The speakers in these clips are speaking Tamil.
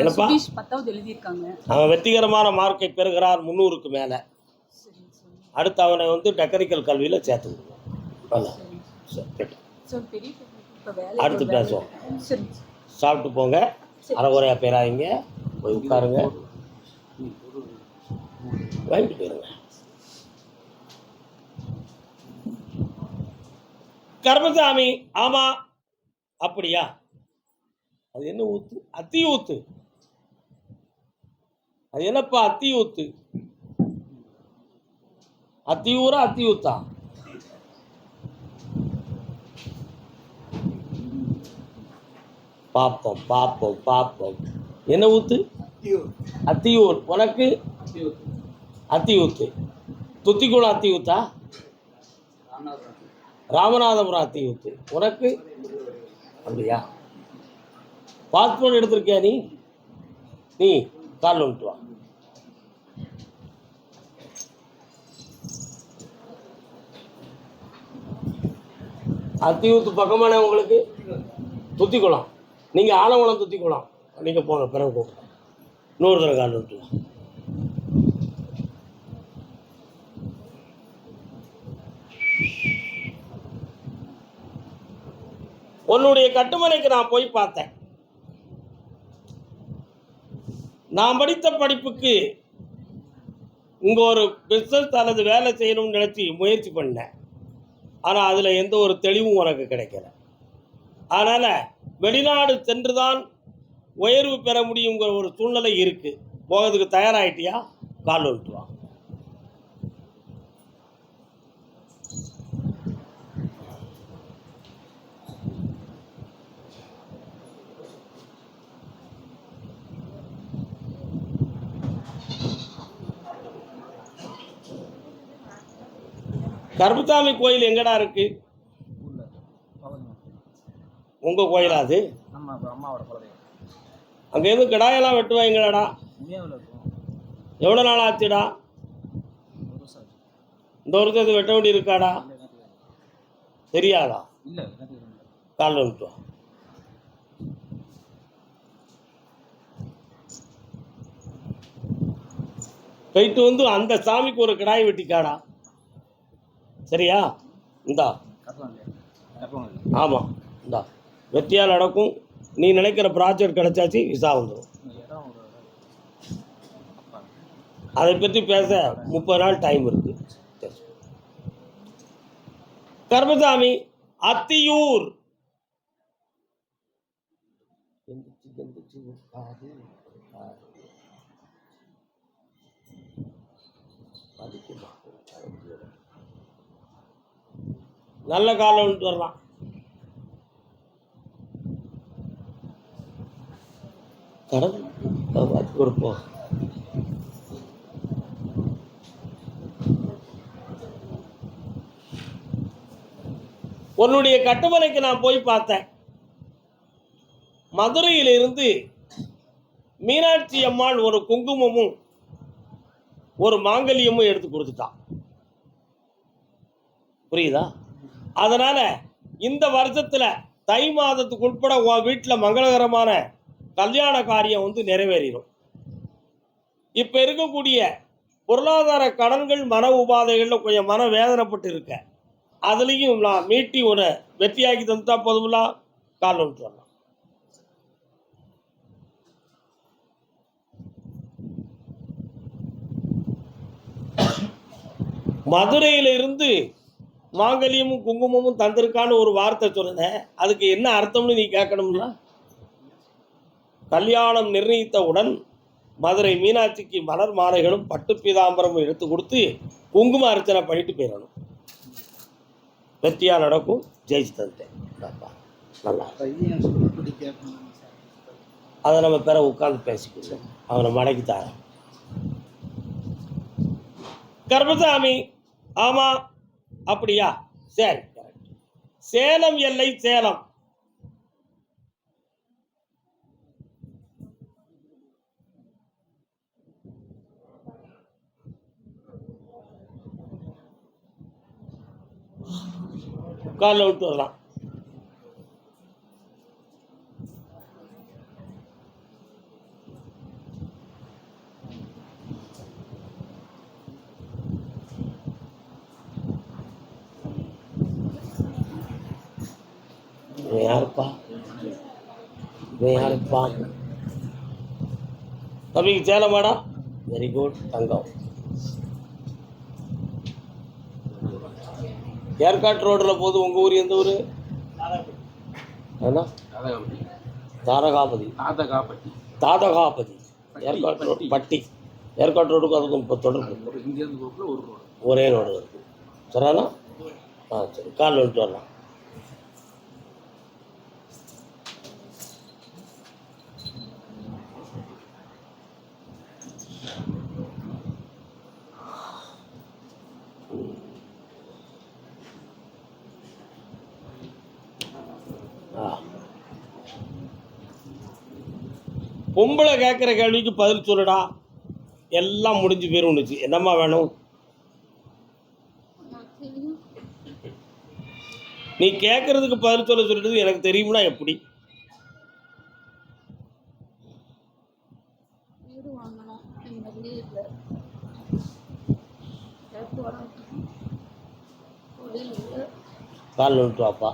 என்னப்பா? அவன் வெற்றிகரமான மார்க்கை பெறுகிறார் முந்நூறுக்கு மேலே. அடுத்து அவனை வந்து டெக்னிக்கல் கல்வியில் சேர்த்து விடுவோம் அவ்வளோ. சரி, கேட்டு. சார் பெரிய பையனுக்கு இப்போ வேலை அடுத்து பேசுவோம். சரி. சாப்பிட்டு போங்க. அரைகுறையாக பேராதீங்க போய் உட்காருங்க. வாங்கிட்டு போயிருங்க. கர்மசாமி ஆமா. அப்படியா? அது என்ன ஊத்து? அத்தி ஊத்து. அது என்னப்பா அத்தி அத்தியூரா அத்தி ஊரா அத்தி ஊத்தா பார்ப்போம் பார்ப்போம் பார்ப்போம் என்ன ஊத்து? அத்தியூர். உனக்கு? அத்தியூத்து. துத்திக்குளம் அத்தியூத்தா? ராமநாதபுரம் அத்தியூத்து. உனக்கு? அப்படியா? பாஸ்போர்ட் எடுத்திருக்கியா நீ? நீ? கால் வந்துட்டு வா. அத்தியூத்து பக்கமான உங்களுக்கு? துத்திக்குளம் நீங்கள் ஆலங்குளம் துத்திக்குளம் நீங்கள் போங்க பிறகு போங்க நூறு தடவை கால் வந்துட்டு வா. உன்னுடைய கட்டுமனைக்கு நான் போய் பார்த்தேன். நான் படித்த படிப்புக்கு இங்கே ஒரு பிஸ்னஸ் அல்லது வேலை செய்யணும்னு நினச்சி முயற்சி பண்ணேன். ஆனால் அதில் எந்த ஒரு தெளிவும் உனக்கு கிடைக்கல. அதனால் வெளிநாடு சென்று தான் உயர்வு பெற முடியுங்கிற ஒரு சூழ்நிலை இருக்குது போகிறதுக்கு தயாராகிட்டியா கால் ஒன்று வா கருப்புசாமி கோயில் எங்கடா இருக்கு? உங்க கோயிலா அது? அங்க எதுவும் கிடாயெல்லாம் வெட்டுவாங்களாடா எவ்வளோ நாள் ஆச்சுடா? இந்த வருஷம் இது வெட்ட வேண்டி இருக்காடா? தெரியாது. தெரியாதா இல்லை எனக்கு தெரியாது. கால் வந்துட்டு வா போயிட்டு வந்து அந்த சாமிக்கு ஒரு கிடாய் வெட்டிக்காடா? சரியா? இந்தா. ஆமாம் இந்தா. வெற்றியாக நடக்கும் நீ நினைக்கிற ப்ராஜெக்ட் கிடைச்சாச்சு விசா வந்துடும் அதை பற்றி பேச முப்பது நாள் டைம் இருக்கு. கர்மசாமி அத்தியூர். எந்திரிச்சு, எந்திரிச்சு. நல்ல காலம் வந்துட்டு வரலாம் கடவுள் கொடுப்போம் உன்னுடைய கட்டுமலைக்கு நான் போய் பார்த்தேன். மதுரையிலிருந்து மீனாட்சி அம்மாள் ஒரு குங்குமமும் ஒரு மாங்கல்யமும் எடுத்து கொடுத்துட்டான். புரியுதா? அதனால இந்த வருஷத்துல தை மாதத்துக்கு உட்பட உன் வீட்டில் மங்களகரமான கல்யாண காரியம் வந்து நிறைவேறிடும் இப்போ இருக்கக்கூடிய பொருளாதார கடன்கள் மன உபாதைகளில் கொஞ்சம் மன வேதனைப்பட்டு இருக்க. அதுலேயும் நான் மீட்டி ஒரு வெற்றியாக்கி தந்துட்டா போதுமில்லா கால் வந்துட்டு மதுரையிலிருந்து மதுரையில இருந்து மாங்கல்யமும் குங்குமமும் தந்திருக்கான்னு ஒரு வார்த்தை சொன்னேன் அதுக்கு என்ன அர்த்தம்னு நீ கேட்கணும்ல? கல்யாணம் நிர்ணயித்தவுடன் மதுரை மீனாட்சிக்கு மலர் மாலைகளும் பட்டு பீதாம்பரமும் எடுத்து கொடுத்து குங்கும அர்ச்சனை பண்ணிட்டு போயிடணும். வெற்றியா நடக்கும் ஜெயிச்சு தந்துட்டேன் நல்லா அதை நம்ம பிற உட்காந்து பேசிக்கணும் அவனை மடக்கி தாரேன் கர்மசாமி ஆமா அப்படியா? சரி சேலம் எல்லை சேலம். உட்கார்ல விட்டு வரலாம். இவன் யாருப்பா இவன் யாருப்பா தம்பிக்கு சேலமாடா வெரி குட் தங்கம். ஏற்காட்டு ரோட்டில் போகுது உங்கள் ஊர் எந்த ஊர்? தாரகாபதி. தாதகாப்பட்டி தாதகாபதி. ஏற்காட்டு ரோடு பட்டி. ஏற்காட்டு ரோடுக்கும் அதுக்கும் இப்போ தொடர்பு ஒரு ரோடு. ஒரே ரோடு இருக்கு. சரிண்ணா ஆ சரி. காலில் விட்டு வரலாம். பொம்பளை கேட்குற கேள்விக்கு பதில் சொல்லுடா. எல்லாம் முடிஞ்சு போயிருந்துச்சு என்னம்மா வேணும்? நீ கேட்கறதுக்கு பதில் சொல்ல சொல்லிட்டு எனக்கு தெரியும்னா எப்படி? கால் விட்டு வாப்பா.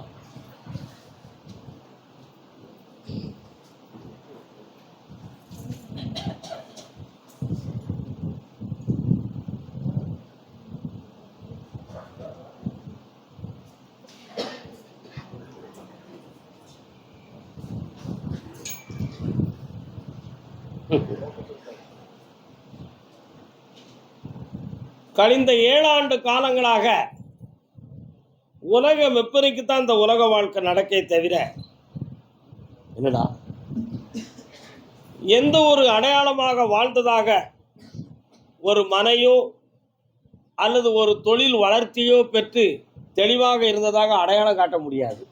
கழிந்த ஏழாண்டு காலங்களாக உலக வெப்பரிக்கு தான் இந்த உலக வாழ்க்கை நடக்கே தவிர என்னடா? எந்த ஒரு அடையாளமாக வாழ்ந்ததாக ஒரு மனையோ அல்லது ஒரு தொழில் வளர்ச்சியோ பெற்று தெளிவாக இருந்ததாக அடையாளம் காட்ட முடியாது.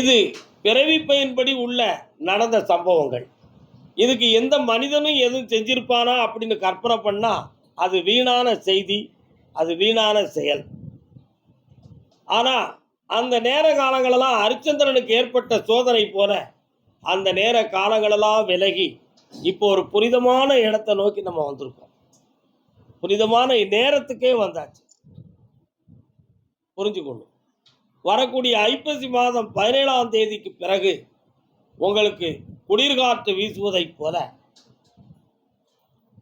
இது பிறவி பயன்படி உள்ள நடந்த சம்பவங்கள். இதுக்கு எந்த மனிதனும் எதுவும் செஞ்சிருப்பானா அப்படின்னு கற்பனை பண்ணால் அது வீணான செய்தி அது வீணான செயல். ஆனால் அந்த நேர காலங்களெல்லாம் ஹரிச்சந்திரனுக்கு ஏற்பட்ட சோதனை போல அந்த நேர காலங்களெல்லாம் விலகி இப்போ ஒரு புனிதமான இடத்தை நோக்கி நம்ம வந்திருக்கோம். புனிதமான நேரத்துக்கே வந்தாச்சு. புரிஞ்சுக்கொள்ளும். வரக்கூடிய ஐப்பசி மாதம் பதினேழாம் தேதிக்கு பிறகு உங்களுக்கு குளிர்காற்று வீசுவதைப் போல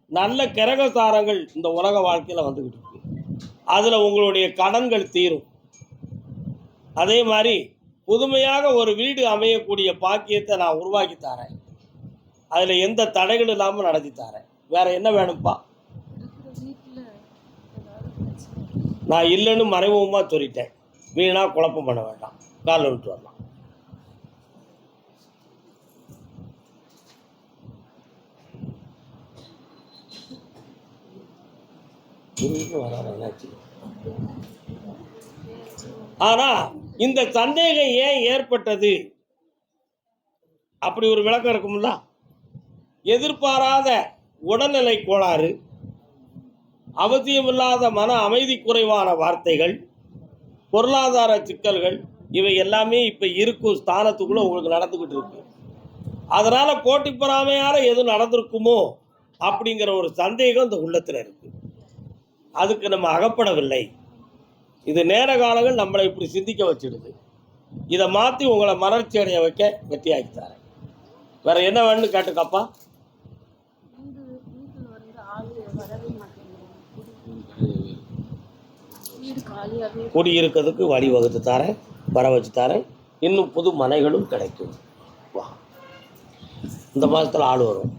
நல்ல கிரகசாரங்கள் இந்த உலக வாழ்க்கையில் வந்துக்கிட்டு இருக்கு. அதில் உங்களுடைய கடன்கள் தீரும். அதே மாதிரி புதுமையாக ஒரு வீடு அமையக்கூடிய பாக்கியத்தை நான் உருவாக்கி தரேன். அதில் எந்த தடைகள் இல்லாமல் நடத்தி தரேன். வேற என்ன வேணும்ப்பா? நான் இல்லைன்னு மறைமுகமாக சொல்லிட்டேன். வீணாக குழப்பம் பண்ண வேண்டாம். காலில் விட்டு வரலாம். இன்னும் வராது, என்னாச்சு? ஆனா இந்த சந்தேகம் ஏன் ஏற்பட்டது? அப்படி ஒரு விளக்கம் இருக்கும்ல? எதிர்பாராத உடல்நிலை கோளாறு அவசியமில்லாத மன அமைதி குறைவான வார்த்தைகள் பொருளாதார சிக்கல்கள் இவை எல்லாமே இப்போ இருக்கும் ஸ்தானத்துக்குள்ளே உங்களுக்கு நடந்துக்கிட்டு இருக்கு. அதனால் போட்டி பொறாமையால் எதுவும் நடந்திருக்குமோ அப்படிங்கிற ஒரு சந்தேகம் இந்த உள்ளத்தில் இருக்கு. அதுக்கு நம்ம அகப்படவில்லை. இது நேர காலங்கள் நம்மளை இப்படி சிந்திக்க வச்சிடுது. இதை மாற்றி உங்களை மலர்ச்சி அடைய வைக்க வெற்றியாக்கி தரேன். வேற என்ன வேணும்னு கேட்டுக்காப்பா குடியிருக்கிறதுக்கு வழிவகுத்து தரேன் வர வச்சு தரேன். இன்னும் புது மனைகளும் கிடைக்கும். வா. இந்த மாதத்தில் ஆள் வரும்.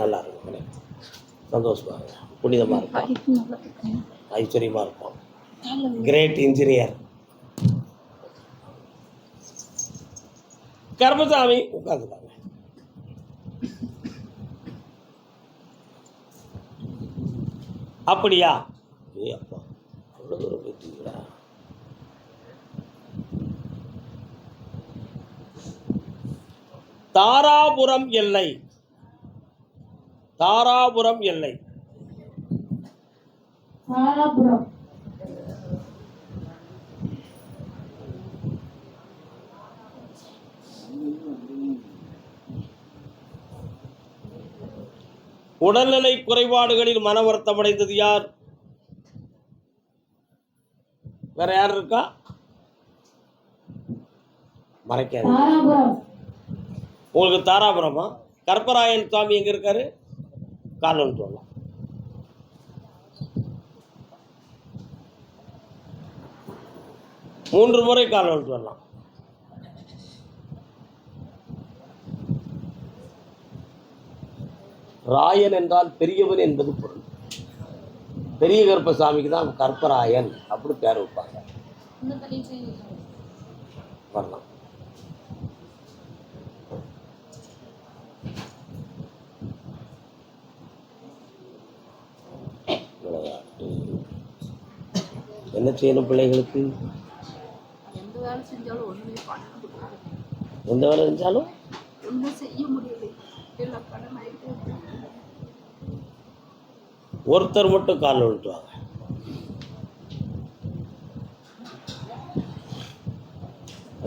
நல்லா இருக்கும். சந்தோஷமாக இருக்கும். புனிதமாக இருக்கேன் ஐஸ்வர்யமாக காலை கிரேட் இன்ஜினியர் கர்மசாமி உட்காந்துக்காங்க அப்படியா? ஏ அப்பா அவ்வளோ தூரம் போயிட்டீங்களா? தாராபுரம் எல்லை. தாராபுரம் எல்லை. தாராபுரம். உடல்நிலை குறைபாடுகளில் மன வருத்தமடைந்தது யார்? வேற யார் இருக்கா? மறைக்காது உங்களுக்கு தாராபுரமா? கற்பராயன் சுவாமி எங்க இருக்காரு? காலன் சொல்லலாம் மூன்று முறை காலன் சொல்லலாம் ராயன் என்றால் பெரியவன் என்பது பொருள். பெரிய கருப்பசாமிக்கு தான் கற்பராயன் அப்படி பேர் வைப்பாங்க. வரலாம். என்ன செய்யணும் பிள்ளைகளுக்கு? எந்த வேலை செஞ்சாலும் ஒண்ணுமே பண்ண எந்த வேலை செஞ்சாலும்? ஒன்றும் செய்ய முடியல. எல்லாம் கடன். ஒருத்தர் மட்டும் காலில் விட்டுவாங்க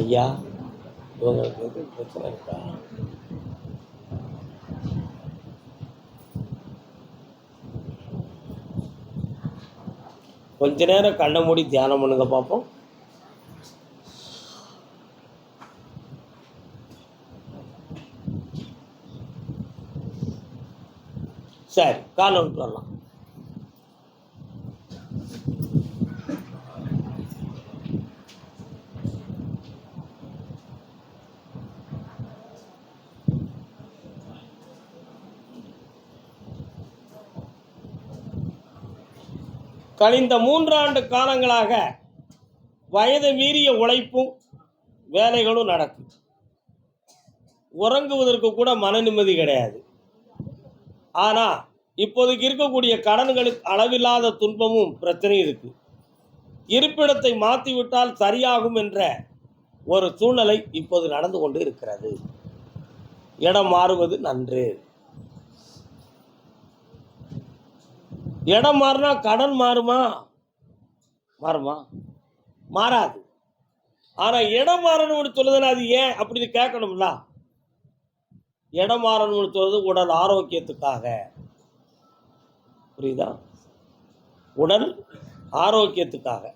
ஐயா இவங்களுக்கு எதுவும் பிரச்சனை இருக்கா? கொஞ்ச நேரம் கண்ணை மூடி தியானம் பண்ணுங்க பார்ப்போம் சரி காலை விட்டு வரலாம். கழிந்த மூன்றாண்டு காலங்களாக வயது மீறிய உழைப்பும் வேலைகளும் நடக்கும். உறங்குவதற்கு கூட மன நிம்மதி கிடையாது. ஆனால் இப்போதைக்கு இருக்கக்கூடிய கடன்களுக்கு அளவில்லாத துன்பமும் பிரச்சனையும் இருக்கு. இருப்பிடத்தை மாற்றிவிட்டால் சரியாகும் என்ற ஒரு சூழ்நிலை இப்போது நடந்து கொண்டு இருக்கிறது. இடம் மாறுவது நன்று. இடம் மாறினா கடன் மாறுமா? மாறுமா. மாறாது. ஆனால் இடம் மாறணும்னு சொல்லுதுன்னா அது ஏன் அப்படின்னு கேட்கணும்ல. இடம் மாறணும்னு சொல்றது உடல் ஆரோக்கியத்துக்காக. புரியுதா? உடல் ஆரோக்கியத்துக்காக.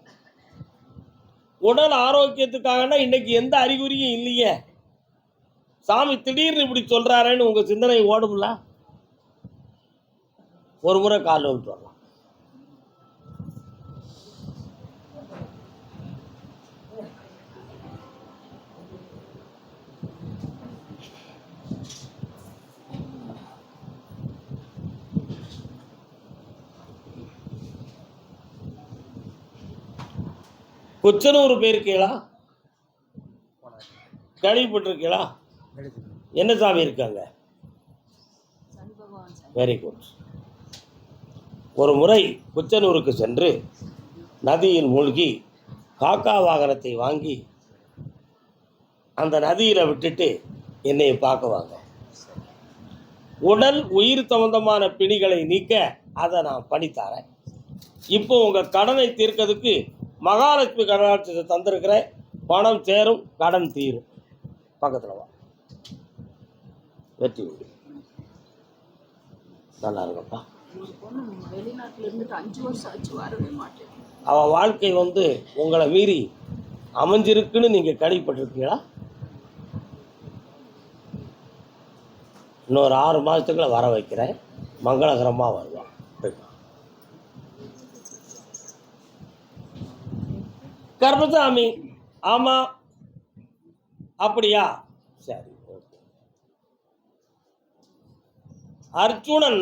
உடல் ஆரோக்கியத்துக்காகனா இன்னைக்கு எந்த அறிகுறியும் இல்லையே. சாமி திடீர்னு இப்படி சொல்றாரேன்னு உங்க சிந்தனை ஓடும்ல. ஒரு முறை கால் விட்டு வரலாம். குச்சனூர் போயிருக்கீங்களா? கேள்விப்பட்டிருக்கீங்களா? என்ன சாமி இருக்காங்க. வெரி குட் ஒரு முறை குச்சனூருக்கு சென்று நதியில் மூழ்கி காக்கா வாகனத்தை வாங்கி அந்த நதியில் விட்டுட்டு என்னை பார்க்குவாங்க உடல் உயிர் சம்பந்தமான பிணிகளை நீக்க அதை நான் பண்ணித்தாரேன் இப்போ உங்கள் கடனை தீர்க்கிறதுக்கு மகாலட்சுமி கடனாட்சத்தை தந்திருக்கிறேன் பணம் சேரும் கடன் தீரும். பக்கத்தில் வா. வெற்றி உண்டு நல்லா இருக்கப்பா ஒரு பொண்ணு இருந்துட்டு அஞ்சு வருஷம் ஆச்சு வரவே வாழ்க்கை வந்து உங்களை மீறி அமைஞ்சிருக்குன்னு நீங்கள் கேள்விப்பட்டிருக்கீங்களா இன்னொரு ஆறு மாதத்துக்குள்ள வர வைக்கிறேன். மங்களகரமாக வருவான் கர்மசாமி ஆமாம் அப்படியா? சரி ஓகே. அர்ஜுனன்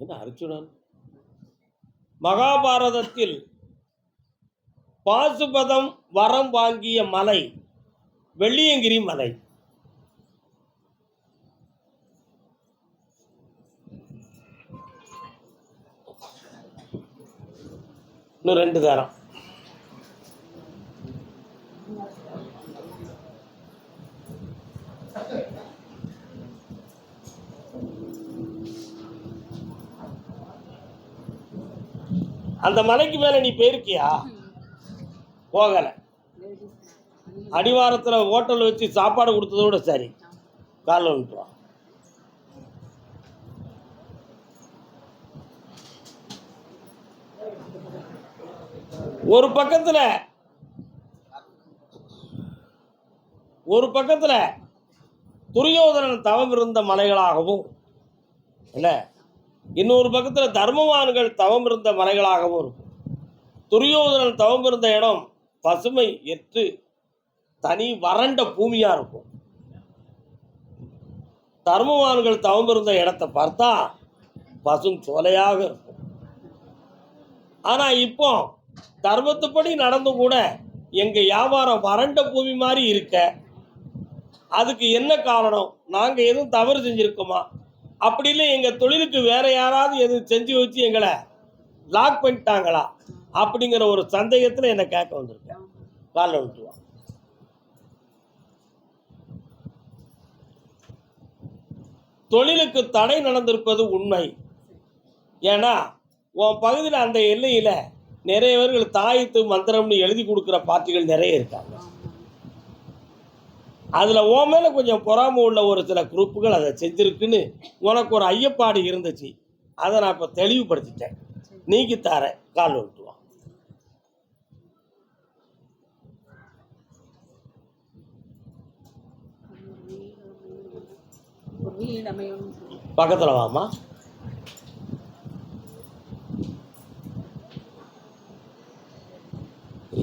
என்ன அர்ஜுனன்? மகாபாரதத்தில் பாசுபதம் வரம் வாங்கிய மலை வெள்ளியங்கிரி மலை. இன்னும் ரெண்டு தரம். அந்த மலைக்கு மேலே நீ போயிருக்கியா? போகலை. அடிவாரத்தில் ஹோட்டல் வச்சு சாப்பாடு கொடுத்ததோட சரி. காலைல விட்டுறோம் ஒரு பக்கத்தில் ஒரு பக்கத்தில் துரியோதனன் தவம் இருந்த மலைகளாகவும் இல்லை இன்னொரு பக்கத்தில் தர்மவான்கள் தவம் இருந்த மலைகளாகவும் இருக்கும். துரியோதனன் தவம் இருந்த இடம் பசுமை எற்று தனி வறண்ட பூமியாக இருக்கும். தர்மவான்கள் தவம் இருந்த இடத்த பார்த்தா பசும் சோலையாக இருக்கும். ஆனால் இப்போ தர்மத்துப்படி நடந்து கூட எங்கள் வியாபாரம் வறண்ட பூமி மாதிரி இருக்க. அதுக்கு என்ன காரணம்? நாங்கள் எதுவும் தவறு செஞ்சுருக்கோமா? அப்படி இல்லை எங்கள் தொழிலுக்கு வேற யாராவது எதுவும் செஞ்சு வச்சு எங்களை லாக் பண்ணிட்டாங்களா? அப்படிங்கிற ஒரு சந்தேகத்தில் என்னை கேட்க வந்திருக்கேன். காலில் விட்டுருவான் தொழிலுக்கு தடை நடந்திருப்பது உண்மை. ஏன்னா உன் பகுதியில் அந்த எல்லையில் நிறைய பேர்கள் தாயத்து மந்திரம்னு எழுதி கொடுக்குற பார்ட்டிகள் நிறைய இருக்காங்க. அதில் உன் மேலே கொஞ்சம் பொறாமை உள்ள ஒரு சில குரூப்புகள் அதை செஞ்சுருக்குன்னு உனக்கு ஒரு ஐயப்பாடு இருந்துச்சு. அதை நான் இப்போ தெளிவுபடுத்திட்டேன். நீக்கி தாரேன். கால் விட்டுவான் பக்கத்தில் வாமா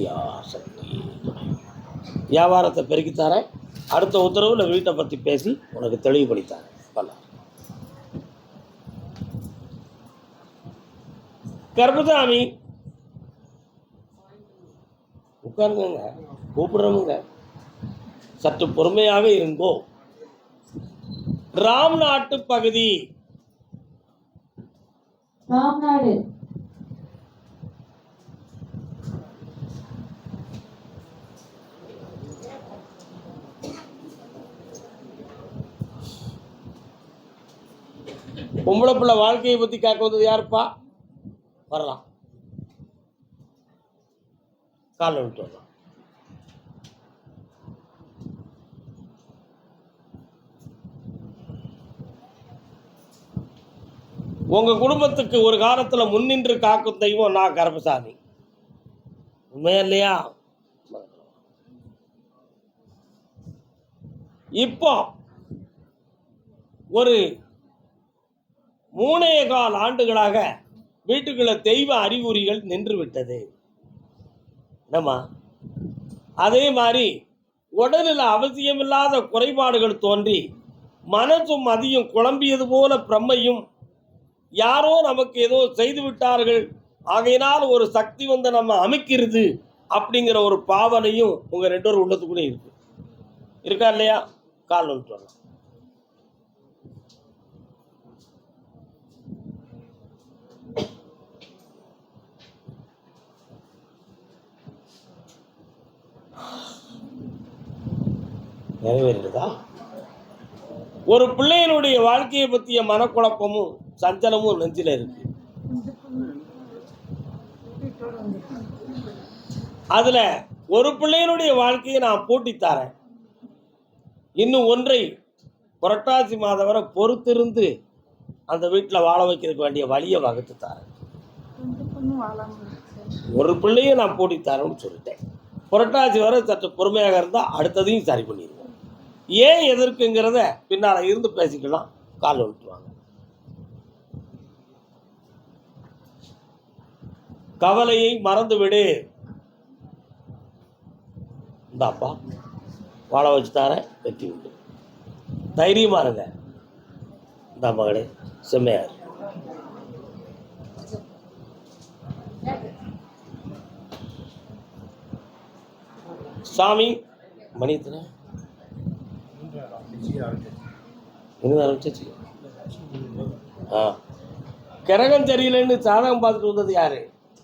யா வியாபாரத்தை பெருக்கித்தாரேன் அடுத்த உத்தரவில் வீட்டை பற்றி பேசி உனக்கு தெளிவுபடுத்தாங்க பல கர்பதாமி உட்காருங்க கூப்பிடுறவங்க. சற்று பொறுமையாக இருங்கோ. ராம்நாட்டு பகுதி. ராம்நாடு. பொம்பளை பிள்ளை வாழ்க்கையை பற்றி காக்க வந்தது யாருப்பா? வரலாம். காலை விட்டு வரலாம். உங்கள் குடும்பத்துக்கு ஒரு காலத்தில் முன்னின்று காக்கும் தெய்வம் நான் கருப்பசாமி. உண்மையா இல்லையா? இப்போ ஒரு மூணே கால் ஆண்டுகளாக வீட்டுக்குள்ள தெய்வ அறிகுறிகள் நின்றுவிட்டது. என்னம்மா? அதே மாதிரி உடலில் அவசியமில்லாத குறைபாடுகள் தோன்றி மனசும் மதியும் குழம்பியது போல பிரம்மையும் யாரோ நமக்கு ஏதோ செய்து விட்டார்கள். ஆகையினால் ஒரு சக்தி வந்து நம்ம அமைக்கிறது அப்படிங்கிற ஒரு பாவனையும் உங்கள் ரெண்டு பேரும் உள்ளத்துக்குள்ளே இருக்கு. இருக்கா இல்லையா? கால் வந்துட்டு நிறைவேறுதா ஒரு பிள்ளையினுடைய வாழ்க்கையை பற்றிய மனக்குழப்பமும் சஞ்சலமும் நெஞ்சில் இருக்கு. அதுல ஒரு பிள்ளையினுடைய வாழ்க்கையை நான் பூட்டி தரேன். இன்னும் ஒன்றை புரட்டாசி மாதம் வரை பொறுத்திருந்து அந்த வீட்டில் வாழ வைக்கிறதுக்கு வேண்டிய வழியை வகுத்து தரேன். ஒரு பிள்ளையை நான் பூட்டி தரேன்னு சொல்லிட்டேன். புரட்டாசி வரை சற்று பொறுமையாக இருந்தால் அடுத்ததையும் சரி பண்ணிடுவேன். ஏன் எதிர்க்குங்கிறத பின்னால் இருந்து பேசிக்கலாம். கால் விட்டுருவாங்க கவலையை மறந்து விடு இந்தாப்பா வாழ வச்சு தரேன் வெற்றி உண்டு தைரியமா இருங்க. இந்த மகளே செம்மையார் சாமி மணித்தனை எத்தனை ஆரம்பிச்சிச்சு ஆ. கிரகம் தெரியலன்னு சாதகம் பார்த்துட்டு வந்தது யாரு?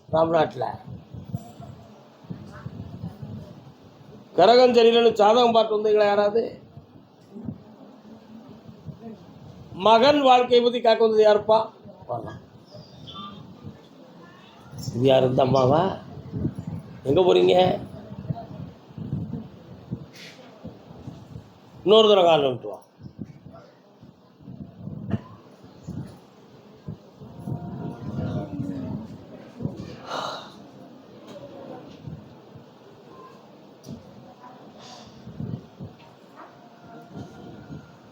ராம்நாட்டில் கிரகம் தெரியலன்னு சாதகம் பார்த்து வந்தீங்களா யாராவது? மகன் வாழ்க்கையை பற்றி காக்க வந்தது யாருப்பா? வரலாம் இது யார் இந்த அம்மாவா? எங்கே போகிறீங்க இன்னொரு தடவை காலில் விட்டுவான்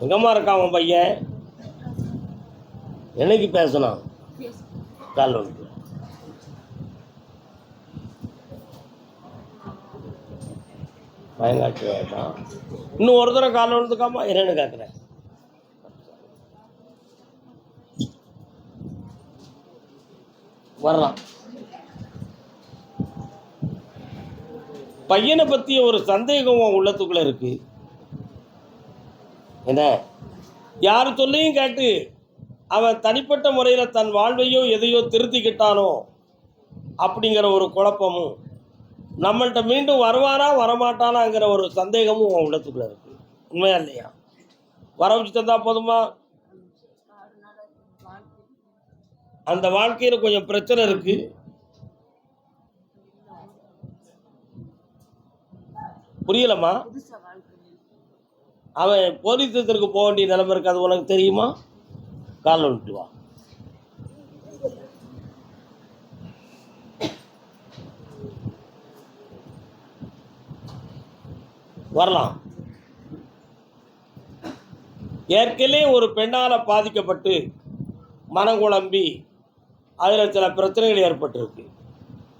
எங்கம்மா இருக்கான் பையன்? என்னைக்கு பேசணும் கால் வந்து பயங்காட்சி வேண்டாம் இன்னும் ஒரு தடவை காலை விழுந்துக்காமா என்னன்னு கேட்குறேன் வரலாம். பையனை பற்றிய ஒரு சந்தேகம் உன் உள்ளத்துக்குள்ள இருக்கு. என்ன? யார் சொல்லையும் கேட்டு அவன் தனிப்பட்ட முறையில் தன் வாழ்வையோ எதையோ திருத்திக்கிட்டானோ அப்படிங்கிற ஒரு குழப்பமும் நம்மள்கிட்ட மீண்டும் வருவாரா வரமாட்டானாங்கிற ஒரு சந்தேகமும் உன் உள்ளத்துக்குள்ள இருக்கு. உண்மையா இல்லையா? வர வச்சு தந்தா போதுமா? அந்த வாழ்க்கையில் கொஞ்சம் பிரச்சனை இருக்கு. புரியலம்மா? அவன் போலீஸ் ஸ்டேஷனுக்கு போக வேண்டிய நிலைமை இருக்கு அது உனக்கு தெரியுமா? காலில் விட்டுவான் வரலாம். ஏற்கனவே ஒரு பெண்ணால் பாதிக்கப்பட்டு மனங்குழம்பி அதில் சில பிரச்சனைகள் ஏற்பட்டிருக்கு.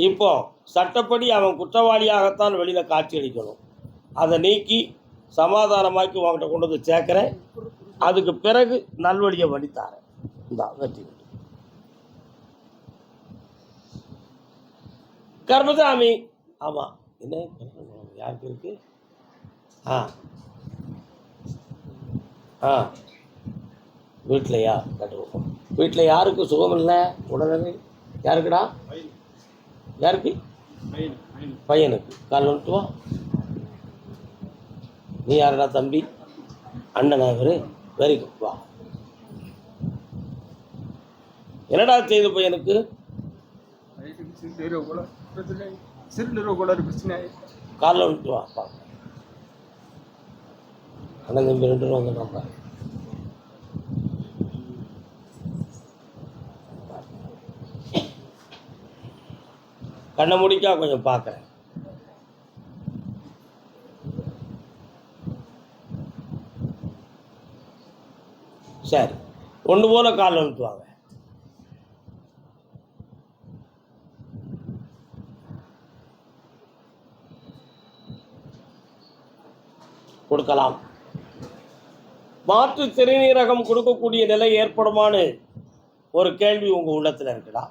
இப்போ சட்டப்படி அவன் குற்றவாளியாகத்தான் வெளியில் காட்சியளிக்கணும் அதை நீக்கி சமாதானமாக்கி உங்கள்கிட்ட கொண்டு வந்து சேர்க்குறேன். அதுக்கு பிறகு நல்வழியை வழித்தாரேன். இந்தா வெற்றி வெட்டி கர்மசாமி. ஆமாம் என்ன? யாருக்கு இருக்குது ஆ. ஆ. வீட்லையா? கட்டுவோம் வீட்டில் யாருக்கு சுகம் இல்லை? உடனே யாருக்குடா? யாருக்கு? பையன் பையன் பையனுக்கு. கால் வந்துட்டு வா. நீ யாருடா தம்பி? அண்ணனா இவரு? வெரி குட் வா. என்னடா செய்த பையனுக்கு? பையனுக்கு சிறுநீரக கூட பிரச்சனை. காலில் வந்துட்டு வா. பா. அண்ணன் தம்பி ரெண்டு பேரும் வந்துடும்ப்பா கண்ணை முடிக்கா கொஞ்சம் பார்க்குறேன். சரி ஒன்று போல காலில் அனுப்புவாங்க கொடுக்கலாம். மாற்று சிறுநீரகம் கொடுக்கக்கூடிய நிலை ஏற்படுமான்னு ஒரு கேள்வி உங்கள் உள்ளத்தில் இருக்குடா.